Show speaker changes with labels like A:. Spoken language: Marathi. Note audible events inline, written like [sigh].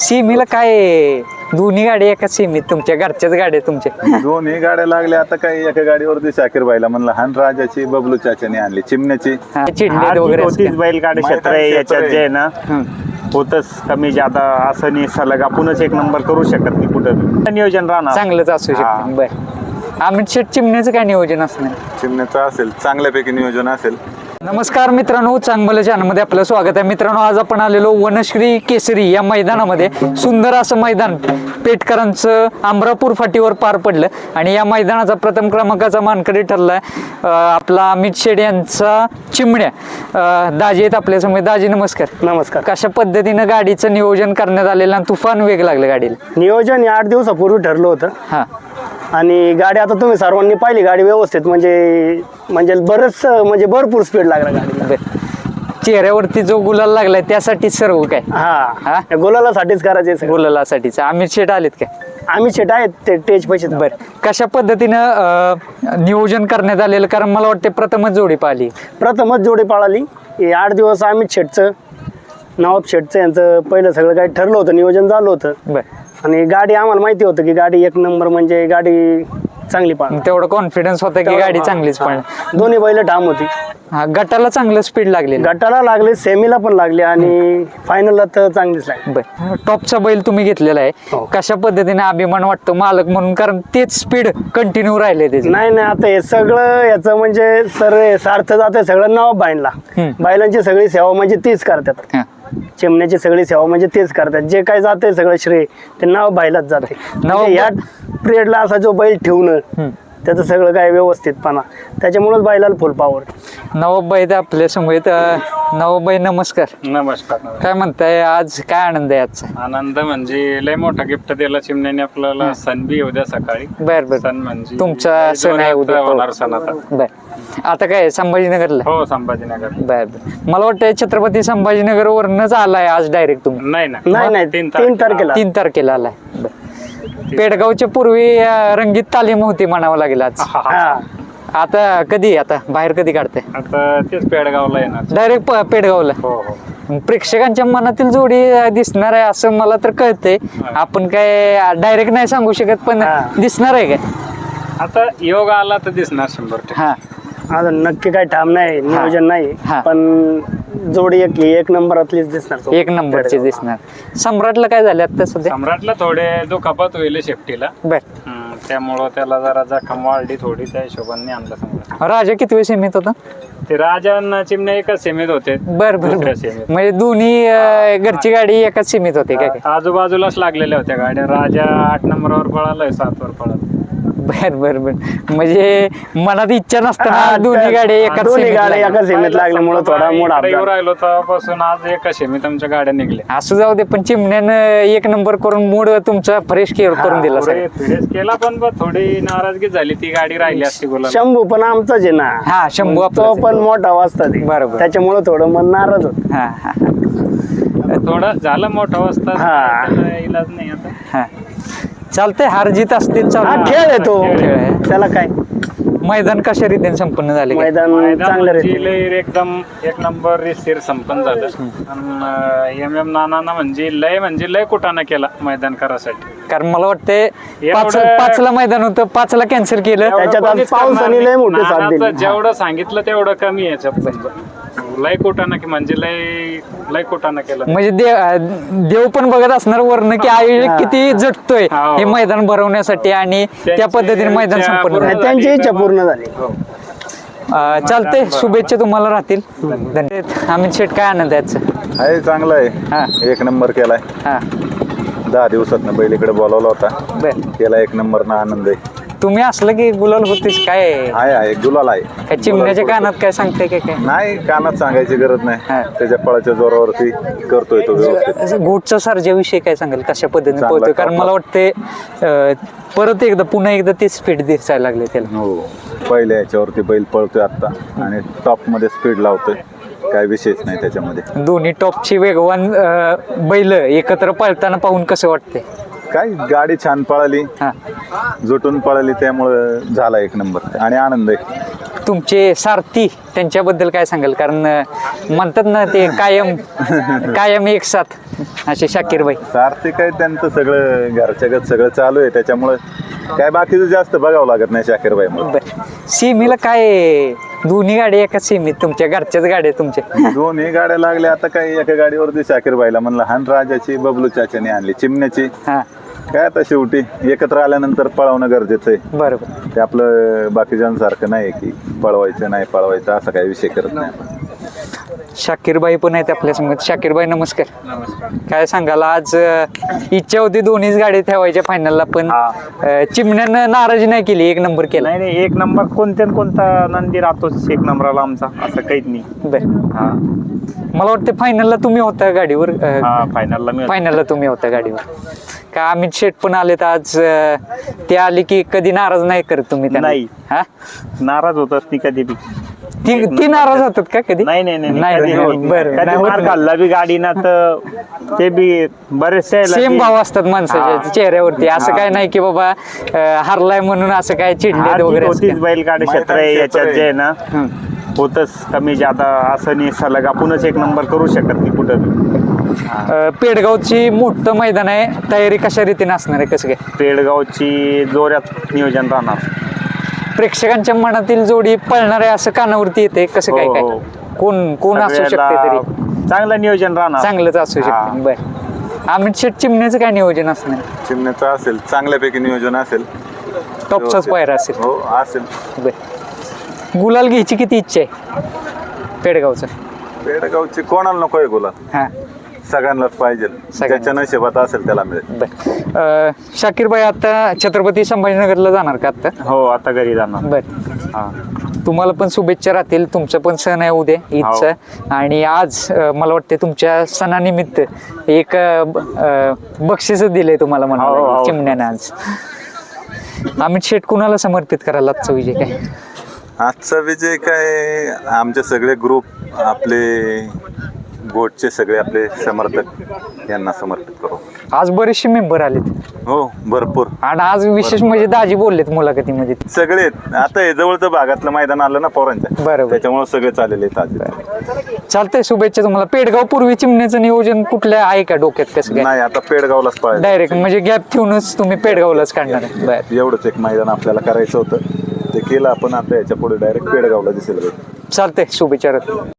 A: सीमेला काय दोन्ही गाडी एका सीमेत तुमच्या घरच्याच गाड्या तुमच्या
B: दोन्ही गाड्या लागल्या आता काही एका गाडीवरती शाकीर बाईला म्हणलं हान राजाची बबलू चाच्याने आणली चिमण्याची
C: आधी
A: वगैरे
C: होतीच? बैलगाडी क्षेत्र आहे याच्यात
B: आहे.
C: जे आहे ना. होतच कमी जादा असं नाही सलग आपणच एक नंबर करू शकत नाही कुठं नियोजन राहणार
A: चांगलंच असू. शकतं बर अमित शेट चिमण्याचं काय नियोजन असणार
B: चिमण्याचं असेल चांगल्यापैकी नियोजन असेल
A: नमस्कार मित्रांनो चांगलं चॅनलमध्ये आपलं स्वागत आहे. मित्रांनो आज आपण आलेलो वनश्री केसरी या मैदानामध्ये. सुंदर असं मैदान पेटकरांचं अमरापूर फाटीवर पार पडलं आणि या मैदानाचा प्रथम क्रमांकाचा मानकरी ठरलाय अं, आपला अमित शेड यांचा चिमण्या. दाजी आहेत आपल्यासमोर दाजी नमस्कार.
D: नमस्कार.
A: कशा पद्धतीनं गाडीचं नियोजन करण्यात आलेलं आणि तुफान वेग लागलं गाडीला?
D: नियोजन हे आठ दिवसापूर्वी ठरलं होतं.
A: हा.
D: आणि गाडी आता तुम्ही सर्वांनी पाहिली गाडी व्यवस्थित म्हणजे म्हणजे बरंच म्हणजे भरपूर स्पीड लागला गाडीला.
A: चेहऱ्यावरती जो गुलाल लागलाय त्यासाठी सर्व काय? हा?
D: गुलालासाठीच करायचे.
A: गुलालासाठीच. अमित शेट आलेत काय?
D: आम्ही शेट आहेत ते टेज पैसे
A: बर. कशा पद्धतीनं नियोजन करण्यात आलेलं? कारण मला वाटते प्रथमच जोडी पाहिली.
D: प्रथमच जोडी पाळाली. आठ दिवस अमित शेटचं नवाब शेटचं यांचं पहिलं सगळं काही ठरलं होतं नियोजन झालं होतं.
A: बर.
D: आणि गाडी आम्हाला माहिती होतं की गाडी एक नंबर म्हणजे गाडी चांगली पाळ
A: मग तेवढं कॉन्फिडन्स होता की गाडी चांगलीच पडणार
D: दोन्ही बैल ठाम होती.
A: हा गटाला चांगलं स्पीड लागलेलं.
D: गटाला लागले सेमीला पण लागले आणि फायनलला तर चांगलीच लागली.
A: बर. टॉपचा बैल तुम्ही घेतलेला आहे.
D: हो.
A: कशा पद्धतीने अभिमान वाटतो मालक म्हणून? कारण तेच स्पीड कंटिन्यू राहिले त्याचे.
D: नाही नाही आता हे सगळं याचं म्हणजे सर सार्थ जाते सगळं नाव
A: हम्म.
D: बैलांची सगळी सेवा म्हणजे तीच करतात.
A: हा.
D: चिमण्याची सगळी सेवा म्हणजे तेच करतात जे काय जाते सगळं श्रेय ते नाव बायलाच जाते
A: नाव-
D: म्हणजे या पिरियडला असा जो बैल ठेवणं. त्याचं सगळं काय व्यवस्थितपणा. त्याच्यामुळेच बैलाला फुल पावर
A: नवाबाई तर आपल्यासमोर नवाबाई नमस्कार.
E: नमस्कार
A: काय म्हणताय आज काय आनंद आहे आजचा?
E: आनंद म्हणजे लय मोठा गिफ्ट दिला चिमण्याने आपल्याला. सण बी उद्या सकाळी.
A: बर बर.
E: सण म्हणजे
A: तुमचा सण आहे उद्या.
E: होणार सण आता
A: बर. आता काय संभाजीनगरला?
E: हो संभाजीनगर.
A: बर बर. मला वाटतं छत्रपती संभाजीनगर वरनच आलाय आज डायरेक्ट तुम्ही.
E: नाही ना
D: नाही नाही.
E: तीन
D: तीन तारखेला.
A: तीन तारखेला आलाय. पेडगावच्या पूर्वी अं, रंगीत तालीम होती म्हणावं लागेल आज.
D: हा
A: आता कधी आता बाहेर कधी काढते
E: आता तेच पेडगावला येणार
A: डायरेक्ट पेडगावला.
E: हो हो.
A: प्रेक्षकांच्या मनातील जोडी अं, दिसणार आहे असं मला तर कळतंय. आपण काय डायरेक्ट नाही सांगू शकत पण
D: हा.
A: दिसणार आहे काय?
E: आता योग आला तर दिसणार शंभर टक्के.
A: हा.
D: अजून नक्की काय ठाम नाही नियोजन नाही
A: हा.
D: पण जोडी एक एक नंबरातलीच दिसणार
A: एक नंबरचे दिसणार. सम्राटला काय झाले आता सध्या?
E: सम्राटला थोडे दुखापत होईल शेफ्टीला
A: बर.
E: हम्म, त्यामुळं त्याला जरा जखम वाढली थोडी त्या हिशोबाने आणलं सम्राट
A: राजा किती वेळ सीमित होता?
E: ते राजन चिमणे एकच सेमीत होते
A: बर बर बर.
E: दुसऱ्या सीमेत.
A: म्हणजे दोन्ही अं, घरची गाडी एकाच सीमित होते काय काय?
E: आजूबाजूलाच लागलेल्या होत्या गाड्या. राजा आठ नंबरवर पळालाय सातवर पळाला
A: बर बर बर. म्हणजे मनात इच्छा नसताना दोन्ही गाड्या एकाच
D: दोन्ही गाड्या. एकाच सीमेत लागल्यामुळे थोडा मूड अपघात.
E: राहिलो तेव्हापासून आज एका सेमीत आमच्या गाड्या निघल्या.
A: असू जाऊ दे पण चिमण्यानं एक नंबर करून मूड तुमचा फ्रेश केअर करून दिला
E: फिडेस केला पण बा थोडी नाराजगी झाली. ती गाडी राहिली असती गुलाल
D: शंभू पण आमचाच आहे ना.
A: हा शंभू
D: तो. पण मोठा वाजता ते
A: बरोबर.
D: त्याच्यामुळे थोडं मन नाराज होत.
A: हा हा
E: थोडं झालं मोठा वाजता
D: हा.
E: त्याला इलाज नाही आता.
A: हा. चालतंय हार जीत असते
D: हा
A: चालू
D: खेळ आहे तो
A: खेळ आहे.
D: त्याला काय
A: मैदान कशा रीतीने संपन्न झाले काय?
D: मैदान चांगलं
E: लय एकदम एक नंबर रिस्थिर संपन्न झालं एम एम नाना म्हणजे लय म्हणजे लय कुटाणा केला मैदान करासाठी
A: कारण मला वाटते पाच
E: एवढं-
A: पाचला मैदान होतं पाचला कॅन्सल केलं
D: त्याच्यात आज
E: कोणीच
D: पावसाने
E: करणार
D: लय
E: नाही.
D: मोठी साथ दिली.
E: नानाचं जेवढं सांगितलं तेवढं कमी आहे याच्यात की म्हणजे लय लय कुटाणा केला.
A: म्हणजे देव देव पण बघत असणार वर्ण की आयोजक किती झटतोय
E: हो.
A: हे मैदान भरवण्यासाठी आणि त्या
E: त्यांची
A: पद्धतीने मैदान संपन्न
E: पूर्ण.
D: त्यांची इच्छा पूर्ण झाली.
A: अं, चालतंय. शुभेच्छा तुम्हाला राहतील. धन्यवाद. अमित शेठ काय आनंद आहे आजचा?
B: आहे चांगला
A: हा.
B: आहे एक नंबर केलाय.
A: हा.
B: दहा दिवसात बैल इकडे बोलावला होता.
A: बर.
B: केला एक नंबर ना आनंद आहे.
A: तुम्ही असलं की गुलाल होतीस काय?
B: आहे आहे गुलाल आहे.
A: काय चिमण्याच्या कानात काय सांगताय काय काय?
B: नाही कानात सांगायची गरज नाही.
A: हा.
B: त्याच्या पळाच्या जोरावरती करतोय तो व्यवस्थित.
A: सर्जाविषयी काय सांगाल? कशा पद्धतीने
B: चांगला
A: पोहतोय कारण. मला वाटते परत एकदा पुन्हा एकदा तेच स्पीड दिसायला लागले त्याला.
B: हो. पहिल्या याच्यावरती बैल पळतोय आता आणि टॉपमध्ये स्पीड लावतोय. काय विषयच नाही त्याच्यामध्ये.
A: दोन्ही टॉपची वेगवान अं, बैल एकत्र पळताना पाहून कसं वाटते
B: काय? गाडी छान पळाली.
A: हा.
B: जुटून पळाली त्यामुळं झाला एक नंबर. आणि आनंद आहे.
A: तुमचे सारथी त्यांच्याबद्दल काय सांगाल? कारण अं, म्हणतात ना ते कायम [laughs] कायम एक साथ असे शाकीरबाई
B: सार्थिक आहे त्यांचं सगळं घरच्यागत सगळं चालू आहे. त्याच्यामुळे काय बाकीचं जास्त बघावं लागत नाही शाकीरबाई
A: बर. सीमेला काय दोन्ही गाड्या एका सीमेत? तुमच्या घरच्याच गाड्या तुमच्या.
B: दोन्ही गाड्या लागल्या आता काय एका गाडीवरती शाकीरबाईला म्हणलं हान राजाची बबलू चाच्याने आणली चिमण्याची.
A: हा.
B: काय आता शेवटी? एकत्र आल्यानंतर पळवणं गरजेचं आहे.
A: बरोबर.
B: ते आपलं बाकीच्यांसारखं नाही की पळवायचं नाही पळवायचं असा काही विषय करत नाही आपण.
A: शाकीरबाई पण आहेत आपल्यासमोर शाकीरबाई नमस्कार. काय सांगाल आज अं, इच्छा होती दोन्हीच गाडी ठेवायच्या फायनलला पण
C: हा.
A: अं, चिमण्यानं नाराजी नाही केली एक नंबर केला.
C: नाही नाही एक नंबर कोणत्या न कोणता नंदी राहतोच एक नंबरला आमचा असं काहीच नाही.
A: बर.
C: हा.
A: मला वाटतं फायनलला तुम्ही होता गाडीवर अं,
C: हा फायनलला मी
A: फायनलला तुम्ही होता गाडीवर. का अमित शेठ पण आलेत आज अं, ते आले की कधी नाराज नाही करत तुम्ही त्यांना?
C: नाही.
A: हा?
C: नाराज होतच ती कधी बी.
A: ती ती नाराज होतात का कधी?
C: नाही नाही नाही
A: नाही,
C: कधी
A: नाही,
C: होत नाही.
A: बरं,
C: कधी
A: नाही होत
C: मार
A: नाही.
C: खाल्ला बी गाडीना तर ते बी बरेचसे
A: सेम भाव असतात माणसाच्या चेहऱ्यावरती. असं काय नाही की बाबा अं, हारलाय म्हणून असं काय चिडले वगैरे असं
C: होतीच
A: काय.
C: बैलगाडी क्षेत्र आहे याच्यात
B: क्षेत्र
C: जे आहे. ना
A: हं.
C: होतच कमी जादा असं नाही सलग आपणच एक नंबर करू शकत नाही कुठं बी.
A: अं, पेडगावची मोठं मैदान आहे. तयारी कशा रीतीने असणार आहे? कसं काय?
C: पेडगावची जोऱ्यात नियोजन राहणार.
A: प्रेक्षकांच्या मनातील जोडी पळणार आहे असं कानावरती येते. कसं काय
C: हो,
A: काय?
C: हो.
A: कोण कोण असू शकते तरी.
C: चांगलं नियोजन राहणार.
A: चांगलंच असू
C: हा.
A: शकते. बर. अमित शेट चिमण्याचं काय नियोजन असणार?
B: चिमण्याचं असेल. चांगल्यापैकी नियोजन असेल.
A: टॉपचाच पायरा असेल.
B: हो असेल.
A: बर. गुलाल घ्यायची किती इच्छा आहे? पेडगावचं.
B: पेडगावची कोणाला नको आहे गुलाल?
A: हा.
B: सगळ्यांनाच पाहिजे. ज्याच्या नशिबात असेल त्याला मिळेल.
A: बर. अं, शाकीरबाई आता छत्रपती संभाजीनगरला जाणार का आता?
C: हो आता घरी जाणार.
A: बर.
C: हा.
A: तुम्हाला पण शुभेच्छा राहतील तुमचं पण सण आहे उद्या ईदचा. आणि आज अं, मला वाटते तुमच्या सणानिमित्त एक अं, ब- अं, बक्षीस दिलंय तुम्हाला
C: हो,
A: म्हणा
C: हो.
A: चिमण्यानं आज. अमित शेठ कुणाला समर्पित करायला आजचा विजय काय?
B: आजचा विजय काय आमचे सगळे ग्रुप आपले गोटचे सगळे आपले समर्थक यांना समर्पित करू.
A: आज बरेचसे मेंबर आलेत.
B: हो भरपूर.
A: आणि आज विशेष म्हणजे दाजी बोललेत मुलाखतीमध्ये.
B: सगळे आता हे जवळचं भागातलं मैदान आलं ना पोरांच्या.
A: बरोबर.
B: त्याच्यामुळे सगळे चाललेले आहेत आज.
A: चालतंय शुभेच्छा तुम्हाला. पेडगाव पूर्वी चिमण्याचं नियोजन कुठल्या आहे का डोक्यात कसं काय
B: नाही आता पेडगावलाच पळायचं.
A: डायरेक्ट म्हणजे गॅप ठेवूनच तुम्ही पेडगावलाच काढणार आहे. बर.
B: एवढंच एक मैदान आपल्याला करायचं होतं. ते केलं आपण आता याच्यापुढे डायरेक्ट पेडगावला दिसेल.
A: चालतंय शुभेच्छा